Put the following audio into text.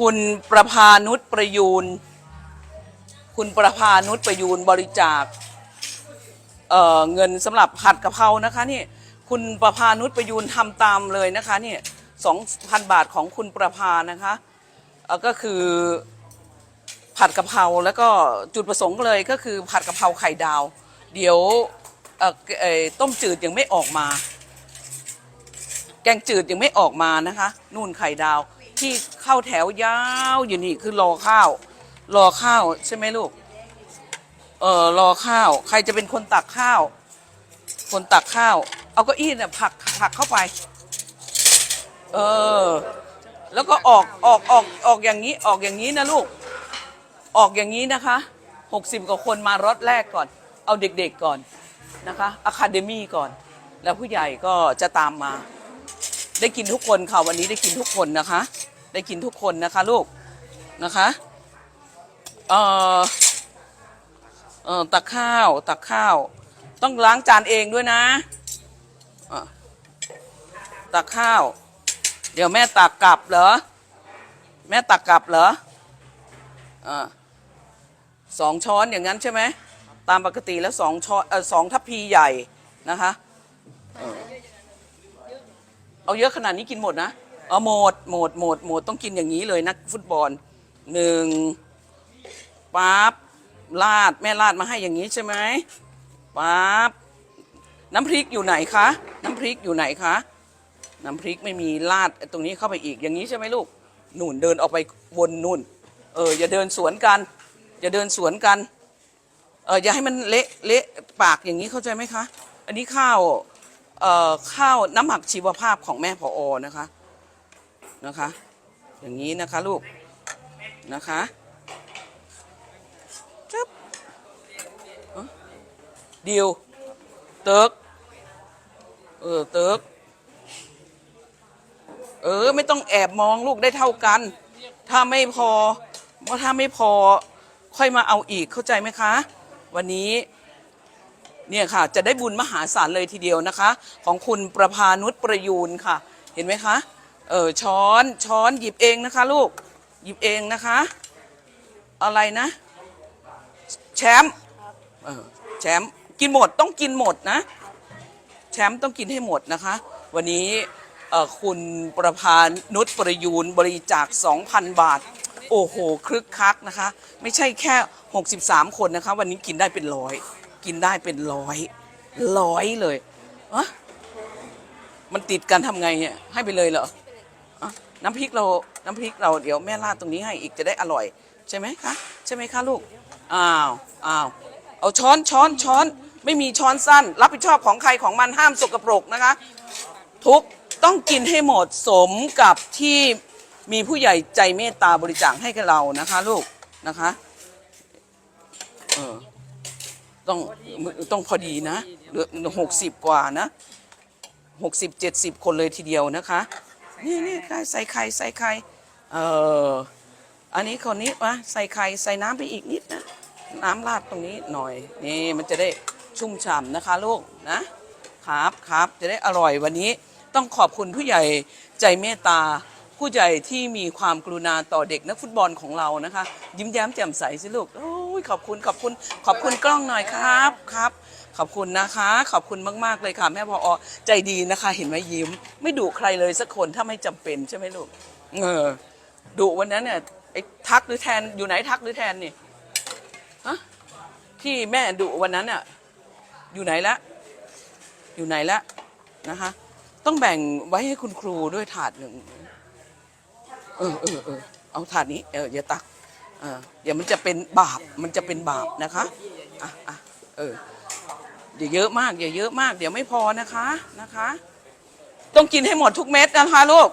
คุณประพานุชประยูน คุณประพานุชประยูนบริจาคเเงินสำหรับผัดกะเพรานะคะนี่คุณประพานุชประยูนทำตามเลยนะคะนี่สองพันบาทของคุณประพานะคะก็คือผัดกะเพราแล้วก็จุดประสงค์เลยก็คือผัดกะเพราไข่ดาว เดี๋ยวต้มจืดยังไม่ออกมา แกงจืดยังไม่ออกมานะคะ นู่นไข่ดาวที่ เข้าแถวยาวอยู่นี่คือรอข้าว รอข้าวใช่ไหมลูก เออรอข้าว ใครจะเป็นคนตักข้าว คนตักข้าว เอาก็อี้เนี่ยผักผักเข้าไป เออ แล้วก็ออกออกออกออกอย่างนี้ออกอย่างนี้นะลูก ออกอย่างนี้นะคะหกสิบกว่าคนมารถแรกก่อน เอาเด็กๆก่อนนะคะอะคาเดมี่ก่อน แล้วผู้ใหญ่ก็จะตามมา ได้กินทุกคนค่ะวันนี้ได้กินทุกคนนะคะ ได้กินทุกคนนะคะลูกนะคะเอ่อเอ่อตักข้าวตักข้าว ต้องล้างจานเองด้วยนะตักข้าว เดี๋ยวแม่ตักกลับเหรอ แม่ตักกลับเหรออสองช้อนอย่างนั้นใช่ไหมตามปกติแล้วสองช้อนเออสองทัพพีใหญ่นะคะ เอาเยอะขนาดนี้กินหมดนะ เอาหมดหมดหมดหมดต้องกินอย่างนี้เลยนักฟุตบอลหนึ่งปั๊บลาดแม่ลาดมาให้อย่างนี้ใช่ไหมปั๊บน้ำพริกอยู่ไหนคะ น้ำพริกอยู่ไหนคะ น้ำพริกไม่มีลาดตรงนี้เข้าไปอีกอย่างนี้ใช่ไหมลูกหนุนเดินออกไปวนนุ่น เอออย่าเดินสวนกัน อย่าเดินสวนกัน เอออย่าให้มันเละเละปากอย่างนี้เข้าใจไหมคะ อันนี้ข้าวเอ่อข้าวน้ำหมักชีวภาพของแม่พออนะคะ นะคะ อย่างนี้นะคะลูกนะคะจับเอ้าดิวเติร์กเออเติร์กเออ ไม่ต้องแอบมองลูกได้เท่ากัน ถ้าไม่พอเพราะถ้าไม่พอค่อยมาเอาอีกเข้าใจไหมคะ วันนี้เนี่ยค่ะ จะได้บุญมหาศาลเลยทีเดียวนะคะ ของคุณประพานุชประยูนค่ะ เห็นไหมคะ เออช้อนช้อนหยิบเองนะคะ ลูก หยิบเองนะคะ อะไรนะ แชมป์เออแชมป์กินหมดต้องกินหมดนะ แชมป์ต้องกินให้หมดนะคะ วันนี้คุณประพานุชประยูนบริจาค 2,000 บาท โอ้โห คลึกคักนะคะ ไม่ใช่แค่ 63 คนนะคะ วันนี้กินได้เป็นร้อย กินได้เป็นร้อยร้อยเลยอะมันติดกันทำไงเนี่ยให้ไปเลยเหรอ อะน้ำพริกเรา น้ำพริกเราเดี๋ยวแม่ราดตรงนี้ให้อีกจะได้อร่อย ใช่ไหมคะใช่ไหมคะลูกอ้าวอ้าวเอาช้อนช้อนช้อนไม่มีช้อนสั้น รับผิดชอบของใครของมันห้ามสกปรกนะคะ ทุกต้องกินให้หมดสมกับที่มีผู้ใหญ่ใจเมตตาบริจาคให้กับเรานะคะ ลูกนะคะเออต้องต้องพอดีนะเหลือหกสิบกว่านะหกสิบเจ็ดสิบคนเลยทีเดียวนะคะ นี่นี่ใส่ไข่ใส่ไข่เอออันนี้คนนี้วะใส่ไข่ใส่น้ำไปอีกนิดนะน้ำราดตรงนี้หน่อย นี่มันจะได้ชุ่มฉ่ำนะคะลูกนะครับครับจะได้อร่อยวันนี้ต้องขอบคุณผู้ใหญ่ใจเมตตา ผู้ใหญ่ที่มีความกรุณาต่อเด็กนักฟุตบอลของเรานะคะ ยิ้มแย้มแจ่มใสสิลูกโอ้ยขอบคุณขอบคุณขอบคุณกล้องหน่อยครับครับ ขอบคุณนะคะ ขอบคุณมาก ๆ เลยค่ะ แม่พออใจดีนะคะ เห็นไหมยิ้ม ไม่ดุใครเลยสักคนถ้าไม่จำเป็นใช่ไหมลูกเออดุวันนั้นเนี่ยไอ้ทักหรือแทนอยู่ไหนทักหรือแทนนี่ฮะที่แม่ดุวันนั้นอะอยู่ไหนละอยู่ไหนละนะคะ ต้องแบ่งไว้ให้คุณครูด้วยถาดหนึ่งเออเออเออเอาถาดนี้เอออย่าตักเออเดี๋ยวมันจะเป็นบาปมันจะเป็นบาปนะคะอะอะเออ อย่าเยอะมากอย่าเยอะมาก เดี๋ยวไม่พอนะคะนะคะ ต้องกินให้หมดทุกเม็ดนะคะลูก